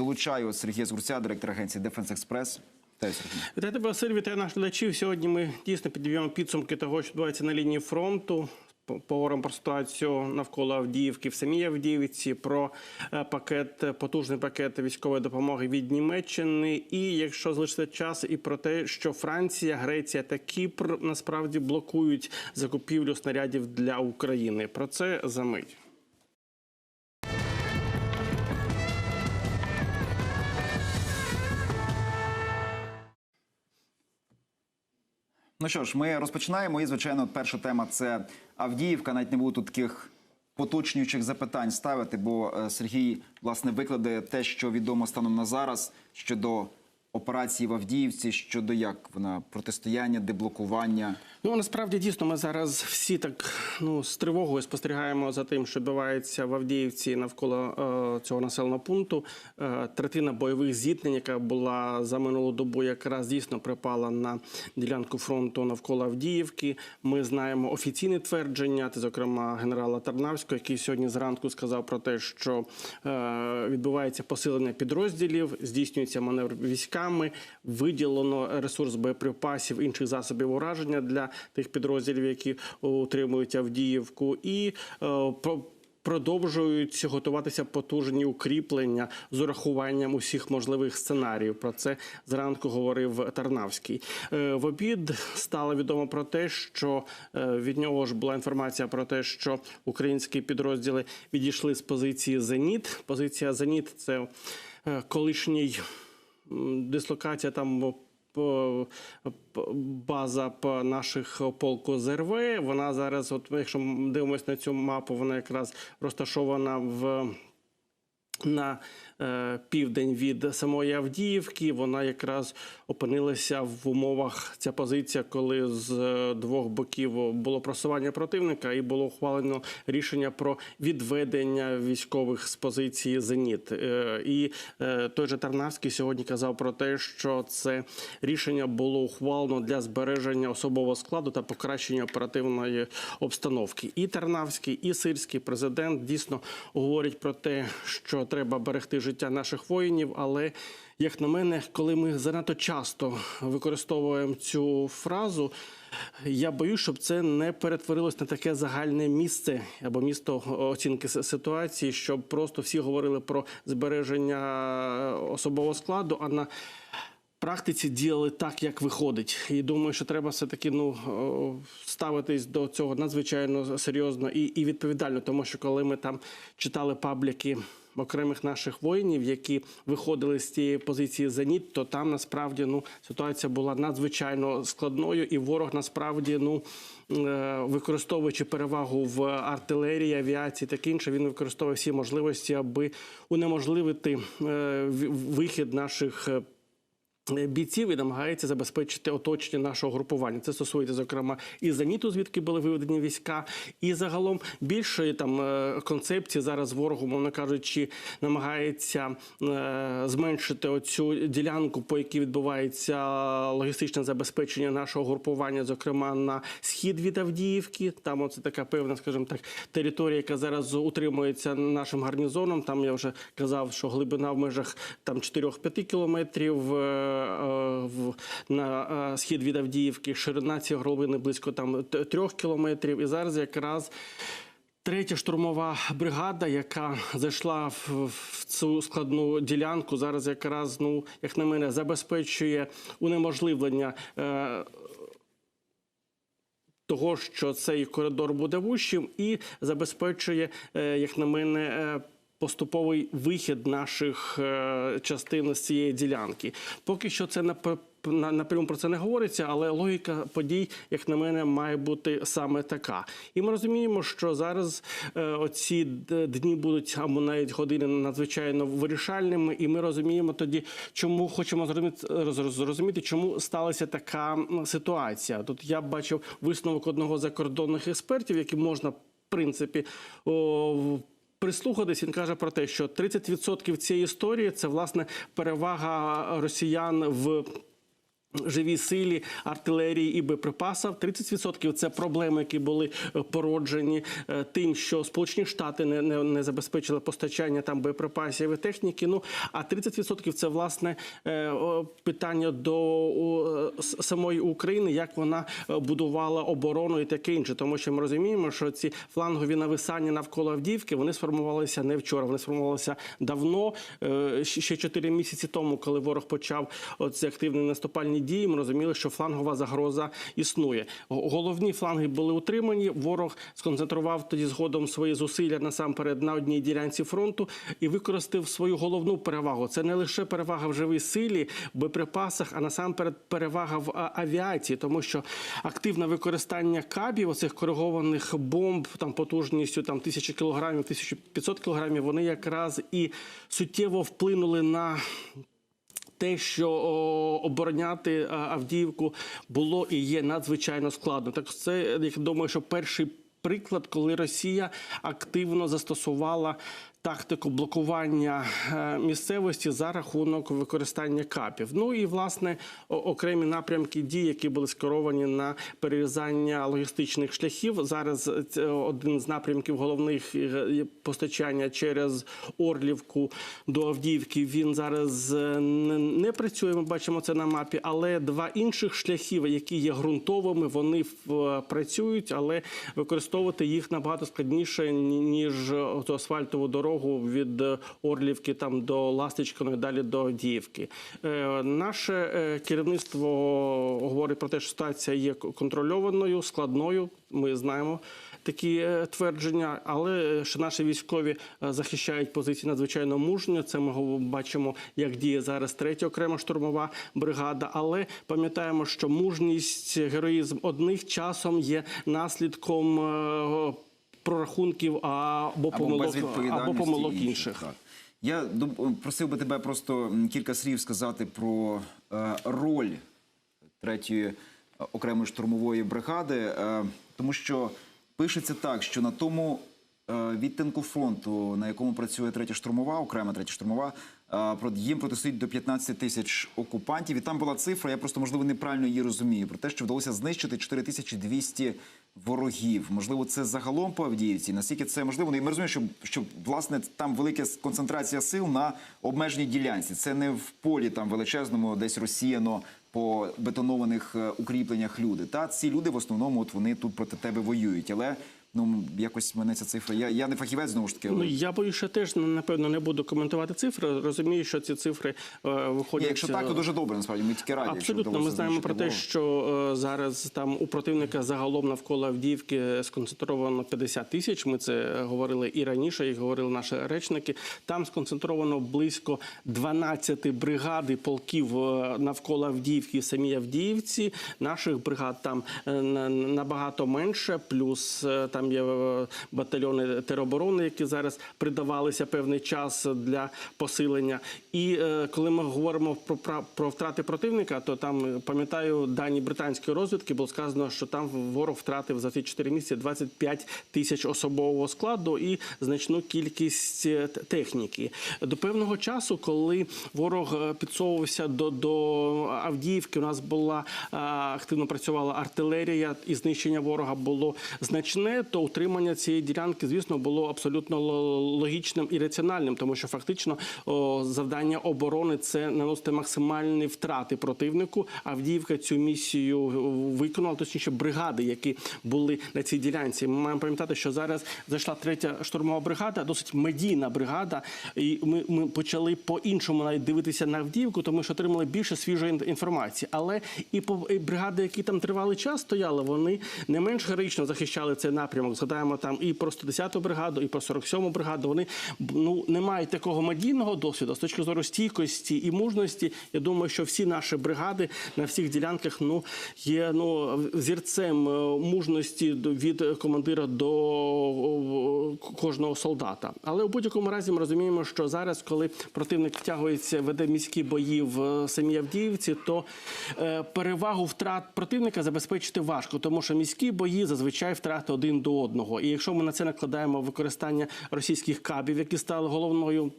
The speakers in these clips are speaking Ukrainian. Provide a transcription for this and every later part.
Долучаю Сергія Згурця, директор агенції Дефенс Експрес. Тебе, Василь, вітаю наших глядачів. Сьогодні ми дійсно підб'ємо підсумки того, що відбувається на лінії фронту. По- Поговоримо про ситуацію навколо Авдіївки в самій Авдіївці, про е, пакет, потужний пакет військової допомоги від Німеччини. І якщо залишиться час, і про те, що Франція, Греція та Кіпр насправді блокують закупівлю снарядів для України. Про це за мить. Ну що ж, ми розпочинаємо. І, звичайно, перша тема це Авдіївка. Навіть не буду тут таких поточнюючих запитань ставити, бо е, Сергій власне викладе те, що відомо станом на зараз щодо операції в Авдіївці, щодо як вона протистояння, деблокування. Ну насправді дійсно ми зараз всі так ну з тривогою спостерігаємо за тим, що відбувається в Авдіївці навколо е, цього населеного пункту. Е, третина бойових зіткнень, яка була за минулу добу, якраз дійсно припала на ділянку фронту навколо Авдіївки. Ми знаємо офіційне твердження, зокрема генерала Тарнавського, який сьогодні зранку сказав про те, що е, відбувається посилення підрозділів, здійснюється маневр військами, виділено ресурс боєприпасів інших засобів ураження для тих підрозділів, які утримують Авдіївку, і е, про- Продовжують готуватися потужні укріплення з урахуванням усіх можливих сценаріїв. Про це зранку говорив Тарнавський. Е, В обід стало відомо про те, що е, від нього ж була інформація про те, що українські підрозділи відійшли з позиції Зеніт. Позиція Зеніт це колишній дислокація там. База по наших полку ЗРВ. Вона зараз, от якщо дивимося на цю мапу, вона якраз розташована в на е, південь від самої Авдіївки. Вона якраз опинилася в умовах ця позиція, коли з е, двох боків було просування противника, і було ухвалено рішення про відведення військових з позиції Зеніт. Е, і той же Тарнавський сьогодні казав про те, що це рішення було ухвалено для збереження особового складу та покращення оперативної обстановки. І Тарнавський, і сирський президент дійсно говорять про те, що треба берегти життя наших воїнів, але як на мене, коли ми занадто часто використовуємо цю фразу, я боюсь, щоб це не перетворилось на таке загальне місце або місто оцінки ситуації, щоб просто всі говорили про збереження особового складу, а на практиці діяли так, як виходить. І думаю, що треба все-таки ну, ставитись до цього надзвичайно серйозно і, і відповідально, тому що коли ми там читали пабліки. Окремих наших воїнів, які виходили з цієї позиції зеніт, то там насправді ну ситуація була надзвичайно складною, і ворог насправді ну е, використовуючи перевагу в артилерії, авіації, таке інше, він використовує всі можливості, аби унеможливити е, вихід наших. Е, Бійців і намагається забезпечити оточення нашого групування. Це стосується, зокрема, і зеніту, звідки були виведені війська, і загалом більшої там е, концепції зараз ворогу, мовно кажучи, намагається е, зменшити оцю ділянку, по якій відбувається логістичне забезпечення нашого групування, зокрема на схід від Авдіївки. Там оце така певна, скажімо так, територія, яка зараз утримується нашим гарнізоном. Там я вже казав, що глибина в межах там 4-5 кілометрів. Е, на е, схід від Авдіївки, ширина цієї глибини близько там трьох кілометрів. І зараз якраз. Третя штурмова бригада, яка зайшла в, цю складну ділянку, зараз якраз, ну як на мене, забезпечує унеможливлення е, того, що цей коридор буде вущим, і забезпечує, е, як на мене, поступовий вихід наших е, частин з цієї ділянки. Поки що це на на- напряму про це не говориться, але логіка подій, як на мене, має бути саме така. І ми розуміємо, що зараз е, оці дні будуть або навіть години надзвичайно вирішальними, і ми розуміємо тоді, чому хочемо зрозуміти, чому сталася така ситуація. Тут я бачив висновок одного закордонних експертів, який можна в принципі. Прислухатись, він каже про те, що 30% цієї історії це власне перевага росіян в Живій силі, артилерії і боєприпасів. 30% – це проблеми, які були е, породжені е, тим, що Сполучені Штати не, не, не забезпечили постачання там боєприпасів і техніки. Ну а 30% – це власне е, питання до самої України, як вона будувала оборону і таке інше. Тому що ми розуміємо, що ці флангові нависання навколо Авдіївки вони сформувалися не вчора, вони сформувалися давно, ще ще 4 місяці тому, коли ворог почав ці активні наступальні дії. Ми розуміли, що флангова загроза існує. Головні фланги були утримані. Ворог сконцентрував тоді згодом свої зусилля насамперед на одній ділянці фронту і використав свою головну перевагу. Це не лише перевага в живій силі, боєприпасах, а насамперед перевага в авіації, тому що активне використання кабів, оцих коригованих бомб там потужністю там тисячі кілограмів, 1500 кілограмів, вони якраз і суттєво вплинули на те, що обороняти Авдіївку було і є надзвичайно складно. Так це я думаю, що перший приклад, коли Росія активно застосувала тактику блокування е, місцевості за рахунок використання капів. Ну і власне окремі напрямки дій, які були скеровані на перерізання логістичних шляхів. Зараз один з напрямків головних е, постачання через Орлівку до Авдіївки. Він зараз е, не, працює. Ми бачимо це на мапі, але два інших шляхів, які є ґрунтовими, вони працюють, але використовувати їх набагато складніше ніж асфальтову дорогу від е, Орлівки там до Ластичкиної, далі до Авдіївки. Е, Наше е, керівництво говорить про те, що ситуація є контрольованою, складною. Ми знаємо такі твердження, але що наші військові захищають позиції надзвичайно мужньо. Це ми бачимо, як діє зараз третя окрема штурмова бригада. Але пам'ятаємо, що мужність, героїзм одних часом є наслідком. Прорахунків або помилок або помилок інших. Так. Я просив би тебе просто кілька слів сказати про е, роль третьої е, окремої штурмової бригади, е, тому що пишеться так, що на тому відтинку фронту, на якому працює третя штурмова, окрема третя штурмова, їм протистоїть до 15 тисяч окупантів. І там була цифра, я просто можливо неправильно її розумію, про те, що вдалося знищити 4200 ворогів. Можливо, це загалом по Авдіївці. Наскільки це можливо? Ну, і ми розуміємо, що, що власне там велика концентрація сил на обмеженій ділянці. Це не в полі там величезному, десь розсіяно по бетонованих е, укріпленнях люди. Та ці люди в основному от вони тут проти тебе воюють. Але ну якось мене ця цифра. Я, я не фахівець знову ж таки. Ну я боюся, що теж напевно не буду коментувати цифри. Розумію, що ці цифри е, виходять. Ні, якщо так, то е, дуже добре. Насправді ми тільки раді. Абсолютно, ми знаємо про те, що е, зараз там у противника загалом навколо Авдіївки сконцентровано 50 тисяч. Ми це говорили і раніше, і говорили наші речники. Там сконцентровано близько 12 бригад і полків е, навколо Авдіївки, і самій Авдіївці. Наших бригад там е, на- набагато менше. Плюс е, там є е, батальйони тероборони, які зараз придавалися певний час для посилення. І е, коли ми говоримо про, про, втрати противника, то там е, пам'ятаю дані британської розвідки було сказано, що там ворог втратив за ці 4 місяці 25 тисяч особового складу і значну кількість техніки. До певного часу, коли ворог підсовувався до, до Авдіївки, у нас була активно працювала артилерія, і знищення ворога було значне, то утримання цієї ділянки, звісно, було абсолютно логічним і раціональним, тому що фактично завдання оборони це наносити максимальні втрати противнику. Авдіївка цю місію виконала, точніше, бригади, які були на цій ділянці. Ми маємо пам'ятати, що зараз зайшла третя штурмова бригада, досить медійна бригада, і ми, ми почали по-іншому навіть дивитися на Авдіївку, тому що отримали більше свіжої інформації. Але і по бригади, які там тривалий час стояли, вони не менш героїчно захищали цей напрямок. Згадаємо там і про 110-ту бригаду, і про 47-му бригаду. Вони ну не мають такого медійного досвіду з точки зору стійкості і мужності. Я думаю, що всі наші бригади на всіх ділянках ну є ну зірцем е, мужності від командира до кожного солдата. Але у будь-якому разі ми розуміємо, що зараз, коли противник втягується, веде міські бої в е, самій Авдіївці, то е, перевагу втрат противника забезпечити важко, тому що міські бої зазвичай втрати один до одного. І якщо ми на це накладаємо використання російських кабів, які стали головною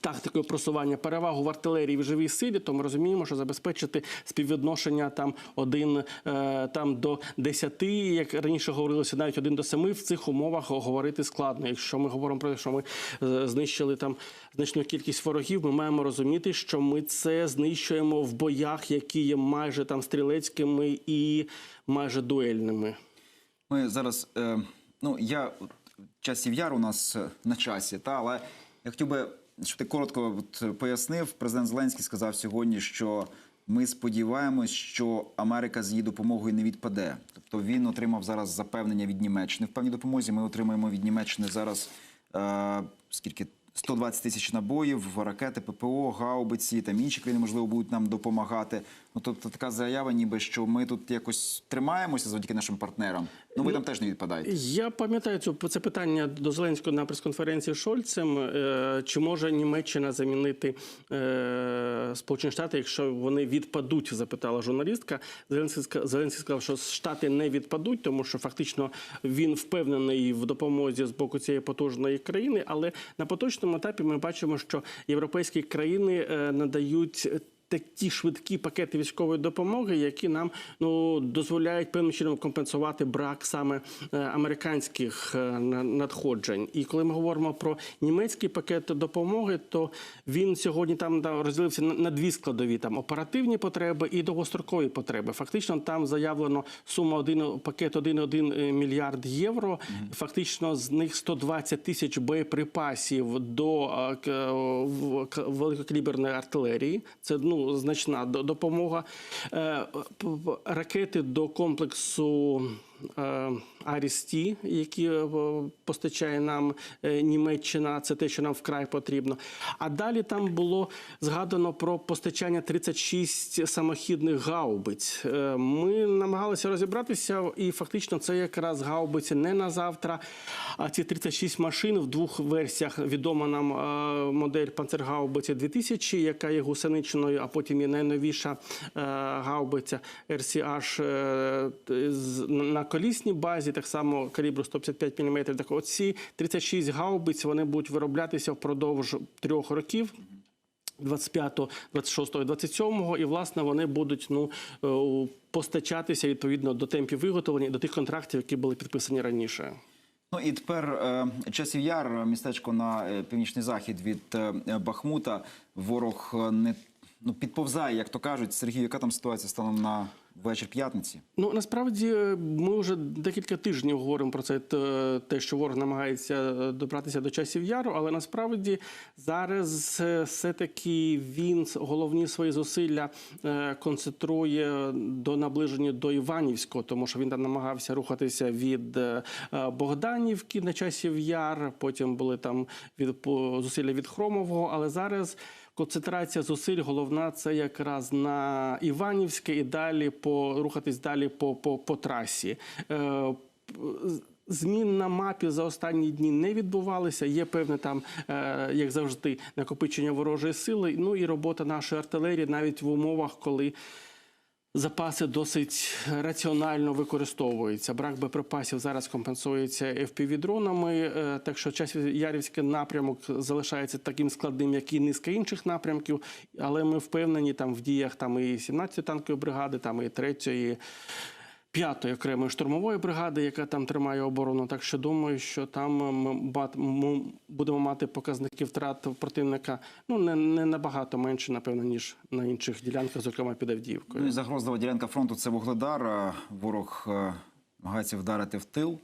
тактикою просування перевагу в артилерії в живій силі, то ми розуміємо, що забезпечити співвідношення там один е, там до 10, як раніше говорилося, навіть один до 7, в цих умовах говорити складно. Якщо ми говоримо про те, що ми е, знищили там значну кількість ворогів, ми маємо розуміти, що ми це знищуємо в боях, які є майже там стрілецькими і майже дуельними. Ми зараз, е, ну я часів яр у нас е, на часі, та але я хотів би, щоб ти коротко от, пояснив. Президент Зеленський сказав сьогодні, що ми сподіваємось, що Америка з її допомогою не відпаде. Тобто він отримав зараз запевнення від Німеччини в певній допомозі. Ми отримаємо від Німеччини зараз е, скільки. 120 тисяч набоїв, ракети, ППО, гаубиці, там інші країни, можливо, будуть нам допомагати. Ну тобто така заява, ніби що ми тут якось тримаємося завдяки нашим партнерам. Ну ви там теж не відпадаєте. Я пам'ятаю цю це питання до Зеленського на прес-конференції Шольцем. Е, Чи може Німеччина замінити е, Сполучені Штати, якщо вони відпадуть? Запитала журналістка. Зеленський Зеленський сказав, що Штати не відпадуть, тому що фактично він впевнений в допомозі з боку цієї потужної країни. Але на поточному етапі ми бачимо, що європейські країни е, надають. Такі швидкі пакети військової допомоги, які нам ну дозволяють певним чином компенсувати брак саме е, американських е, надходжень. І коли ми говоримо про німецький пакет допомоги, то він сьогодні там розділився на, дві складові: там оперативні потреби і довгострокові потреби. Фактично, там заявлено сума один пакет 1,1 мільярд євро. Фактично, з них 120 тисяч боєприпасів до е, великокаліберної артилерії. Це ну значна до- допомога. Е, Ракети до комплексу. Е, Арісті, які е, постачає нам е, Німеччина, це те, що нам вкрай потрібно. А далі там було згадано про постачання 36 самохідних гаубиць. Ми намагалися розібратися, і фактично це якраз гаубиці не на завтра. А ці 36 машин в двох версіях відома нам модель Панцергаубиці 2000, яка є гусеничною, а потім є найновіша гаубиця RCH на колісній базі, так само калібру 155 мм. Так оці 36 гаубиць вони будуть вироблятися впродовж трьох років. 25, 26, 27 і власне вони будуть ну е, постачатися відповідно до темпів виготовлення до тих контрактів, які були підписані раніше. Ну і тепер е, часів яр, містечко на е, північний захід від Бахмута. Ворог не ну підповзає, як то кажуть. Сергій, яка там ситуація станом на вечір п'ятниці? Ну насправді е, ми вже декілька тижнів говоримо про це, те- що ворог намагається е, добратися до часів яру, але насправді зараз е, все-таки він головні свої зусилля концентрує до наближення до Іванівського, тому що він там намагався рухатися від Богданівки на часів яр. Потім були там від зусилля від Хромового, але зараз. Концентрація зусиль головна це якраз на Іванівське і далі по рухатись далі по, по, по трасі. Е, Змін на мапі за останні дні не відбувалися. Є певне там, е, як завжди, накопичення ворожої сили. Ну і робота нашої артилерії навіть в умовах, коли запаси досить раціонально використовуються. Брак боєприпасів зараз компенсується FPV-дронами, е, так що час Ярівський напрямок залишається таким складним, як і низка інших напрямків. Але ми впевнені там в діях там і 17-ї танкової бригади, там і 3-ї. П'ятої окремої штурмової бригади, яка там тримає оборону. Так що думаю, що там ми будемо мати показники втрат противника ну не, не набагато менше, напевно, ніж на інших ділянках, зокрема під Авдіївкою. Ну і загрозлива ділянка фронту це Вугледар. Ворог е, намагається вдарити в тил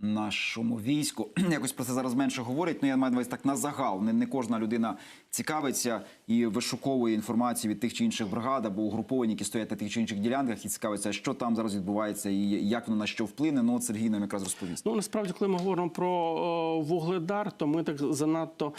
нашому війську. Якось про це зараз менше говорять. Ну я маю на так на загал. Не, не кожна людина цікавиться і вишуковує інформацію від тих чи інших бригад або угруповань, які стоять на тих чи інших ділянках, і цікавиться, що там зараз відбувається, і як воно на що вплине. Ну от Сергій нам якраз розповість. Ну насправді, коли ми говоримо про о, вугледар, то ми так занадто.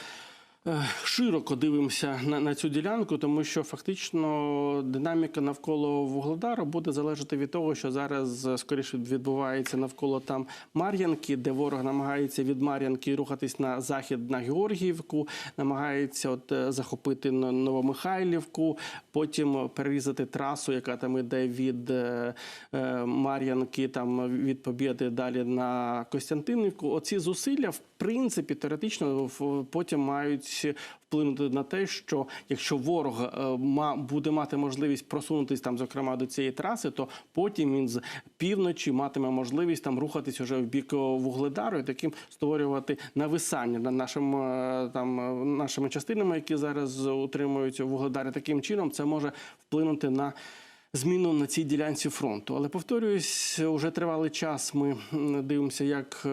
Е, Широко дивимося на, на цю ділянку, тому що фактично динаміка навколо Вугледару буде залежати від того, що зараз е, скоріше відбувається навколо там Мар'янки, де ворог намагається від Мар'янки рухатись на захід на Георгіївку, намагається от е, захопити Но- Новомихайлівку, потім перерізати трасу, яка там іде від Мар'янки, там від Побєди далі на Костянтинівку. Оці зусилля, в принципі, теоретично потім мають можуть вплинути на те, що якщо ворог е, буде мати можливість просунутись там, зокрема до цієї траси, то потім він з півночі матиме можливість там рухатись уже в бік е, вугледару і таким створювати нависання над нашим е, там е, нашими частинами, які зараз утримують вугледари. Таким чином це може вплинути на. Зміну на цій ділянці фронту, але повторююсь, уже тривалий час. Ми дивимося, як е,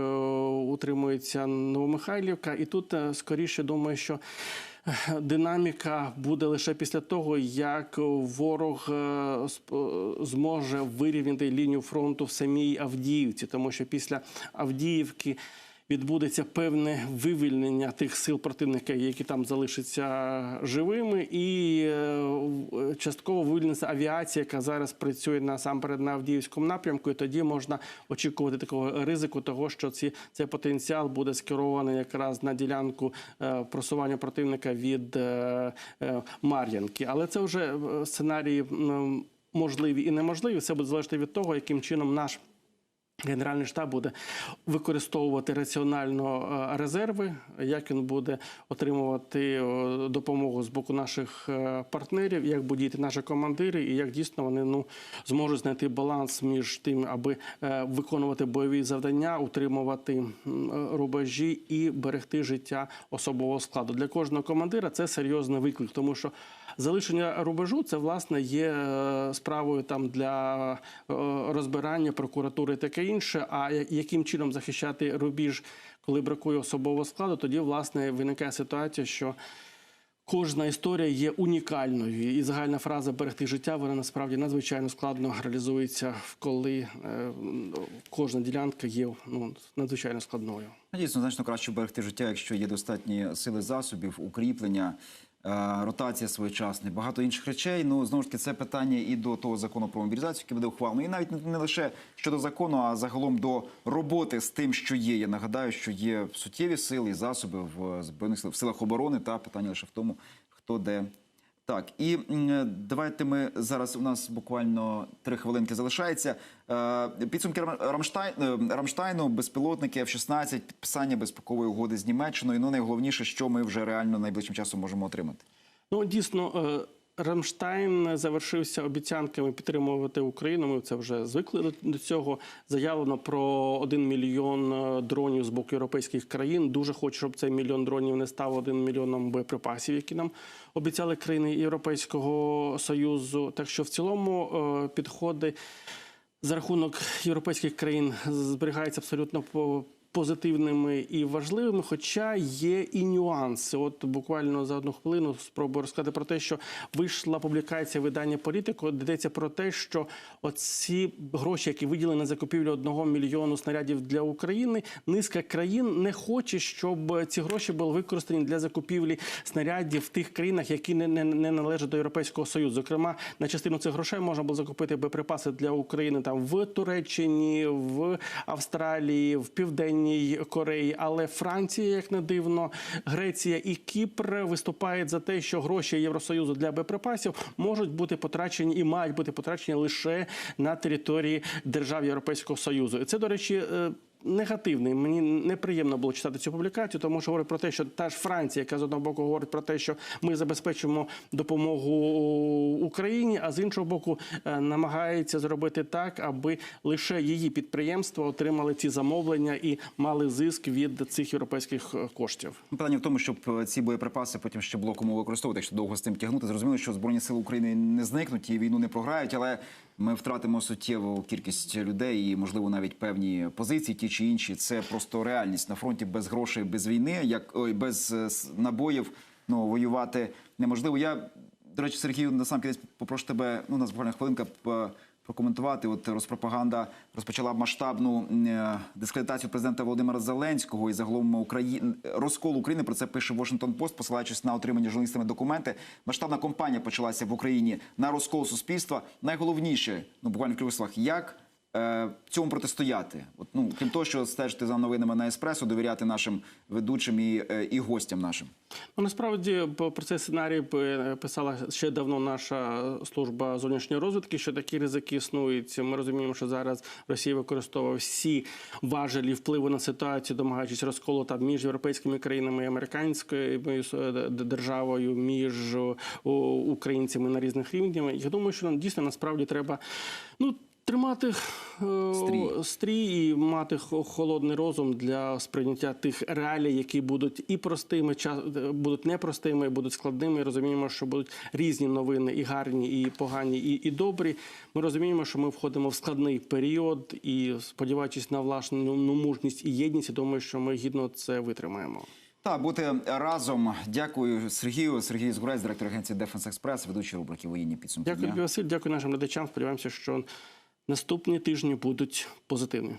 утримується Новомихайлівка, і тут е, скоріше думаю, що е, динаміка буде лише після того, як ворог зможе вирівняти лінію фронту в самій Авдіївці, тому що після Авдіївки. Відбудеться певне вивільнення тих сил противника, які там залишаться живими, і е, частково вивільниться авіація, яка зараз працює насамперед на Авдіївському напрямку. І тоді можна очікувати такого ризику, того що ці цей потенціал буде скерований якраз на ділянку е, просування противника від е, Мар'янки. Але це вже сценарії можливі і неможливі. Все буде залежати від того, яким чином наш. Генеральний штаб буде використовувати раціонально е, резерви, як він буде отримувати е, допомогу з боку наших е, партнерів, як будуть діяти наші командири, і як дійсно вони ну зможуть знайти баланс між тим, аби виконувати бойові завдання, утримувати рубежі і берегти життя особового складу. Для кожного командира це серйозний виклик, тому що залишення рубежу це власне є справою там для розбирання прокуратури таке інше. А яким чином захищати рубіж, коли бракує особового складу, тоді власне виникає ситуація, що кожна історія є унікальною, і загальна фраза берегти життя вона насправді надзвичайно складно реалізується, коли е, кожна ділянка є ну надзвичайно складною. Ну, Дійсно, значно краще берегти життя, якщо є достатні сили засобів, укріплення, ротація своєчасна, багато інших речей. Ну знову ж таки, це питання і до того закону про мобілізацію, який буде ухвалено, і навіть не лише щодо закону, а загалом до роботи з тим, що є. Я нагадаю, що є суттєві сили і засоби в збройних силах в силах оборони. Та питання лише в тому, хто де. Так, і давайте ми зараз у нас буквально три хвилинки залишається. Е, Підсумки Рам- Рамштайн, е, Рамштайну, безпілотники F-16, підписання безпекової угоди з Німеччиною. Ну найголовніше, що ми вже реально найближчим часом можемо отримати. Ну дійсно. Рамштайн завершився обіцянками підтримувати Україну. Ми це вже звикли до- цього. Заявлено про 1 мільйон е, дронів з боку європейських країн. Дуже хочу, щоб цей мільйон дронів не став 1 мільйоном боєприпасів, які нам обіцяли країни Європейського союзу. Так що в цілому е, підходи за рахунок європейських країн зберігаються абсолютно по. Позитивними і важливими, хоча є і нюанси. От буквально за одну хвилину спробую розказати про те, що вийшла публікація видання політику. де Йдеться про те, що оці гроші, які виділені на закупівлю одного мільйону снарядів для України, низка країн не хоче, щоб ці гроші були використані для закупівлі снарядів в тих країнах, які не, не, не належать до Європейського Союзу. Зокрема, на частину цих грошей можна було закупити боєприпаси для України там в Туреччині, в Австралії, в Південній Кореї. Але Франція, як не дивно, Греція і Кіпр виступають за те, що гроші Євросоюзу для боєприпасів можуть бути потрачені і мають бути потрачені лише на території держав Європейського Союзу. І це, до речі. Негативний мені неприємно було читати цю публікацію, тому що говорить про те, що та ж Франція, яка з одного боку говорить про те, що ми забезпечимо допомогу Україні, а з іншого боку е, намагається зробити так, аби лише її підприємства отримали ці замовлення і мали зиск від цих європейських е, коштів. Питання в тому, щоб е, ці боєприпаси потім ще було кому використовувати, якщо довго з цим тягнути. Зрозуміло, що збройні сили України не зникнуть і війну не програють, але ми втратимо суттєву кількість людей і, можливо, навіть певні позиції, ті чи інші. Це просто реальність на фронті без грошей, без війни, як ой, без е, набоїв. Ну воювати неможливо. Я до речі, Сергію, на сам кінець попрошу тебе. Ну, у нас буквально хвилинка п- прокоментувати. От розпропаганда розпочала масштабну е, дискредитацію президента Володимира Зеленського і загалом Україн розкол України. Про це пише Washington Post, посилаючись на отримані журналістами документи. Масштабна кампанія почалася в Україні на розкол суспільства. Найголовніше, ну буквально в словах, як цьому протистояти? От, ну, крім того, що стежити за новинами на еспресо, довіряти нашим ведучим і, е, і гостям нашим. Ну, насправді про цей сценарій пи- писала ще давно наша служба зовнішньої розвідки, що такі ризики існують. Ми розуміємо, що зараз Росія використовує всі важелі впливу на ситуацію, домагаючись розколу там між європейськими країнами і американською е, державою, між українцями на різних рівнях. Я думаю, що нам дійсно насправді треба ну. Тримати е, Стрій. стрій і мати хо- холодний розум для сприйняття тих реалій, які будуть і простими, ча- будуть непростими, будуть складними. Розуміємо, що будуть різні новини, і гарні, і погані, і, і добрі. Ми розуміємо, що ми входимо в складний період, і сподіваючись на власну ну, мужність і єдність, я думаю, що ми гідно це витримаємо. Так, бути разом. Дякую Сергію. Сергій Згурець, директор агенції Дефенс Експрес, ведучий рубрики Воєнні підсумки. Дякую, дня». Василь. Дякую нашим глядачам. Сподіваємося, що наступні тижні будуть позитивні.